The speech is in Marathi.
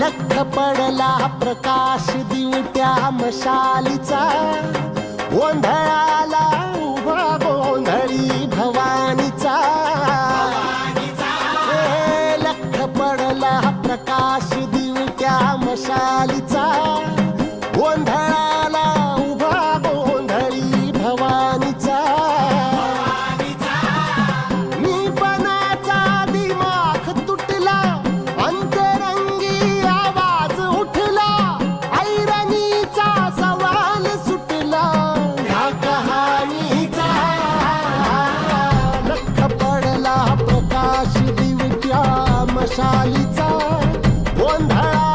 लख पडला प्रकाश दिवट्या मशालीचा. गोंधळाला বন্ধারা